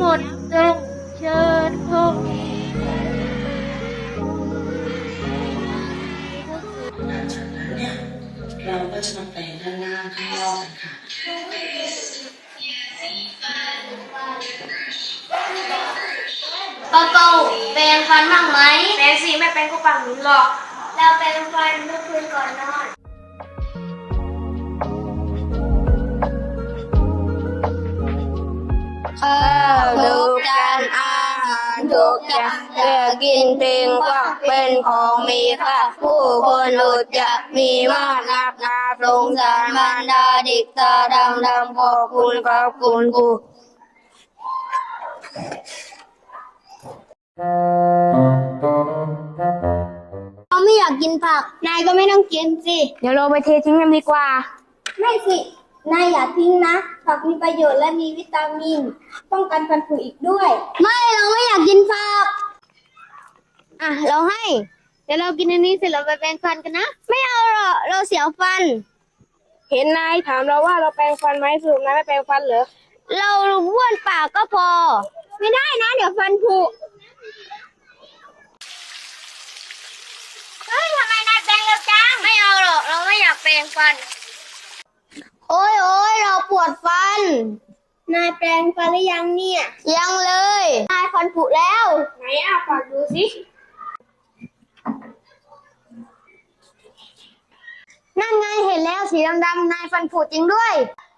มดจงเชิญพงราจะมาแปลงข้างห้าอกกันค่ะเปาเปาแปลงฟันบ้างไหมแปลงสิไม่แปลงก็ปังหนูหรอก เราแปลงฟันเมื่อคืนก่อนนอน ข้าวทุกจานอาหารทุกอย่างจะกินเพียงว่าเป็นของมีค่าผู้คนรู้จักมีมากนักนาสงสารบรรดาด็กตาดำดำขอบคุณขอบคุณครูเราไม่อยากกินผัก นายก็ไม่ต้องกินสิ เดี๋ยวเราไปเททิ้งกันดีกว่า ไม่สิ นายอย่าทิ้งนะ ผักมีประโยชน์และมีวิตามิน ป้องกันฟันผุอีกด้วย ไม่เราไม่อยากกินผัก อะ เราให้ เดี๋ยวเรากินอันนี้เสร็จเราไปแปรงฟันกันนะ ไม่เอาหรอกเราเสียวฟัน เห็นนายถามเราว่าเราแปรงฟันไหมสรุปนายไม่แปรงฟันเหรอ เราบ้วนปากก็พอ ไม่ได้นะ เดี๋ยวฟันผุ เฮ้ยทำไมนายแปรงเร็วจัง ไม่เอาหรอกเราไม่อยากแปรงฟัน โอ้ยโอ้ยเราปวดฟัน นายแปรงฟันหรือยังเนี่ย ยังเลย นายฟันผุแล้ว ไหนอะฝากดูสินั่นไงเห็นแล้วสีดำๆนายฟันผุจริงด้วย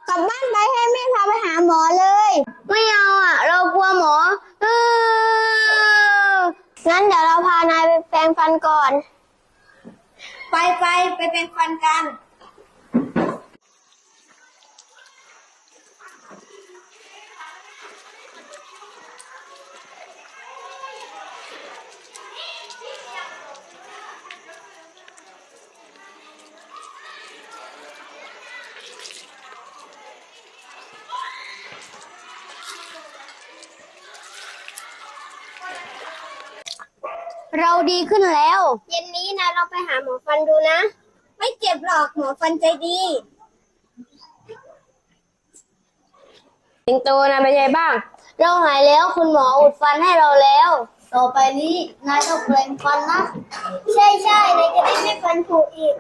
กลับบ้านไปให้แม่พาไปหาหมอเลย ไม่เอาอะ เรากลัวหมอเอองั้นเดี๋ยวเราพานายไปแปรงฟันก่อน ไปไปไปแปรงฟันกัน เราดีขึ้นแล้ว เย็นนี้นะเราไปหาหมอฟันดูนะ ไม่เจ็บหรอกหมอฟันใจดีสิงโตนายเป็นไงบ้าง เราหายแล้วคุณหมออุดฟันให้เราแล้ว ต่อไปนี้นายต้องแปรงฟันนะ ใช่ใช่นายจะได้ไม่ฟันผุอีก